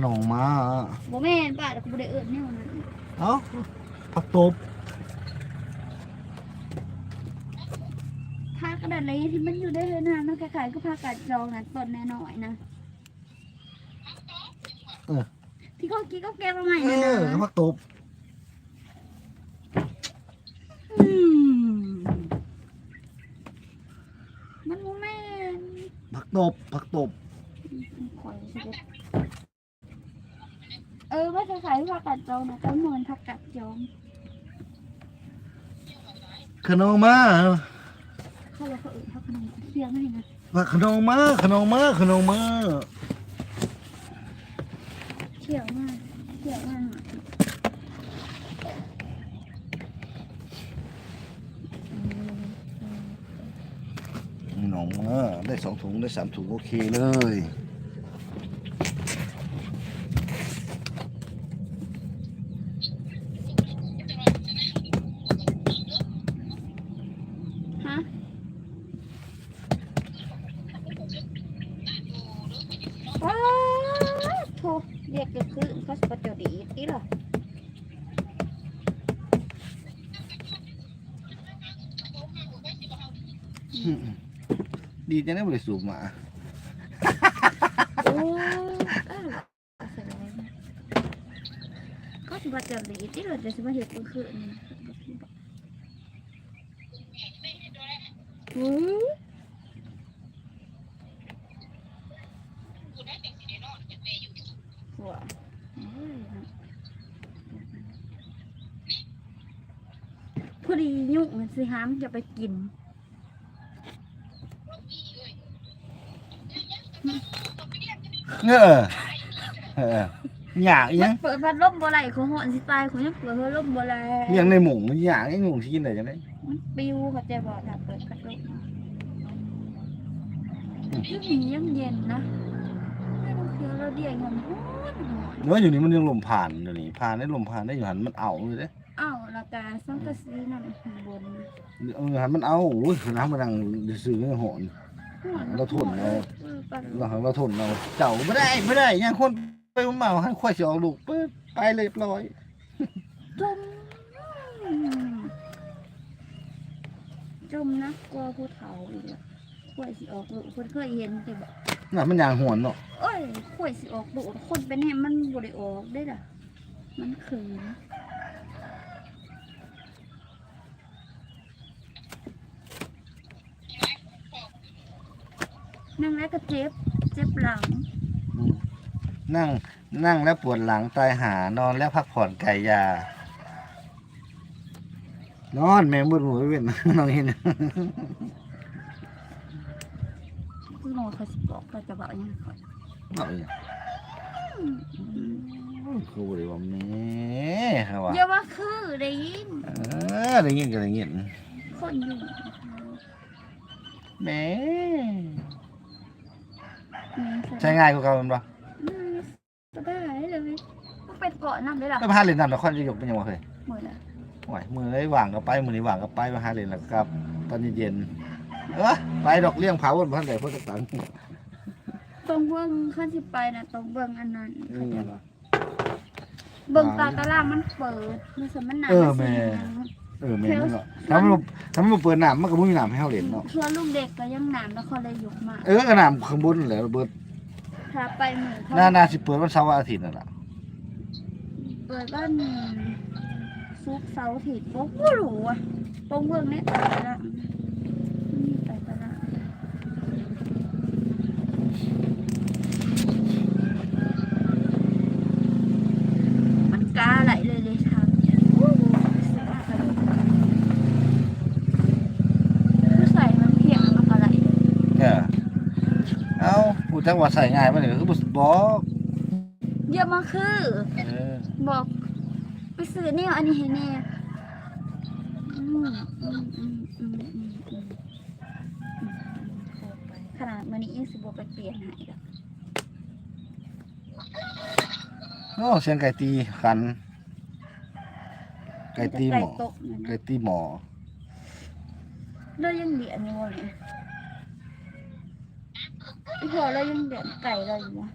หนองมาบ่แม่นป้าแต่กูบ่ได้เอิ้นแนวนั้นเอ้าผักตบผ้ากระดาษอะไรที่มันอยู่ได้เลยนะมันคล้ายๆก็ผ้ากาดจองนะต้นน้อยๆนะที่เขากี้ก็แก้มาใหม่เอนะอนะผักตบอืมมันบ่แม่นผักตบผักตบคอยสิเด้อเออว่าจะขายผักกาดจองนะก็เหมือนผักกาดจองขนมมาเขาเลยเขาเอื่นเขาขนมเสียงไม่นะผักขนมมาขนมมาขนมมาเขี่ยวมากเขี่ยวมากอืมหนองมาได้สองถุงได้สามถุงโอเคเลย ฮะว้าวโท เรียกจะคือเขาสปัจจุดีอีหรอดีจังได้บริสุทธิ์มาโอ้เออสบายนะเขาสปัจจุดีอีหรอจะสมาเหตุคือนี่อืม ว้าวพอดียุ่งมันสิหามจะไปกินเออเออหยากอีหมัยันงเปิดพัดลมบ่ไหลของหอนสิตายของยังเปิดพัดลมบ่ไหลเลี้ยงในหมูมันหยากไอ้หมูที่กินได้จังได๋มันปิวเขาใจบ่ถ้าเปิดพัดลมยังมียังเย็นนะไม่ต้อง เคี้ยวเราเดียงหอนหอนหอนเนื้ออยู่นี่มันยังลมผ่านเดี๋ยวนี้ผ่านได้ลมผ่านได้อยู่หันมันเอาเลยเด้อ้าวและกาสังกะสีนั่นข้างบนเออหันมันเอาโอ้ยน้ำมันดังซื้อๆหอน หอนเราทนเอาเออปัดเราหันเราทนเอาเจ้าไม่ได้ไม่ได้ยังคนไปมันเมาให้ควายสิออกลูกปึ๊บไปเลยเรียบร้อยจมจมนะกลัวภูเขาอีกแล้ว ข่วยสิออกลูกคนเคยเห็นแต่บอกน่ะมันยางหวนเนาะเอ้ยข่วยสิออกลูกคนเป็นเนี่ยมันบ่ได้ออกได้ล่ะ มันขืนนั่งแล้วก็เจ็บ เจ็บหลัง อืมนั่งนั่งแล้วปวดหลังตายหานอนแล้วพักผ่อนไก่ยานอนแม่มืดหัวเว้นน้องเห็น คือโนเขาสิบอกเราจะบอกยังไงก่อนเอาอีกคือบ่ได้ว่าแม่ครับว่าอย่าว่าคือได้ยินเออได้ยินก็ได้ยินคนอยู่แม่ใช้ง่ายกว่าเก่าแมันบ่อืมสบายเลยก็เป็นเกาะน้ำได้หรอไปพาเล่นน้ำนครนายกเป็นยังไงเคยหมดละโอ้ยมือเลยว่างก็ไปมือนี้ว่างก็ไปมาหาเล่นแล้วครับ ตอนเย็นๆ เออไปดอกเลี้ยงเผาบนพันใดเพื่อตังตรงเบื้องขั้นที่ไปนะตรงเบื้องอันนั้น อืมเข้าใจปะเบื้องตาตะล่างมันเปิดมันสมันหนาเออมันแม่สีหนังเออแม่นเนาะถ้ามันบ่ถ้ามันบ่เปิดน้ำมันก็บ่มีน้ำให้เฮาเล่นเนาะชวนลูกเด็กก็ยังหนามแล้วเขาเลยยกมาเออก็น้ำข้างบนนั่นแหละเบิดถ้าไปหมู่เขาน่าน่าสิเปิดวันเสาร์วันอาทิตย์นั่นล่ะเปิดบ้านซุกร์เสาร์อาทิตย์ก็ไม่รู้อะตรงเบื้องนี้ตาตะล่างมีตาตะล่างมันกาไหลเลยเลยทางโอ้โหเสียดายคือใส่มันเพียงมันก็ไหล เออเอาผู้ จักว่าใส่ง่ายมันนี่ก็คือบ่บอกเยอะมากคือเออบอก ไปซื้อเนี่ยอันนี้ให้แน่อืมอืมอืมอืมอืมอืมอืมขนาดมันนี้ยังสิบไปเปลี่ยนให้ดอกโอ้เสียงไก่ตีขัน ไก่ตีหมอไก่ตกนั่นไก่นะตีหมอเรายังเดียนอยู่วะเนี่ย พี่พอเรายังเดียนไก่เราอยู่นะ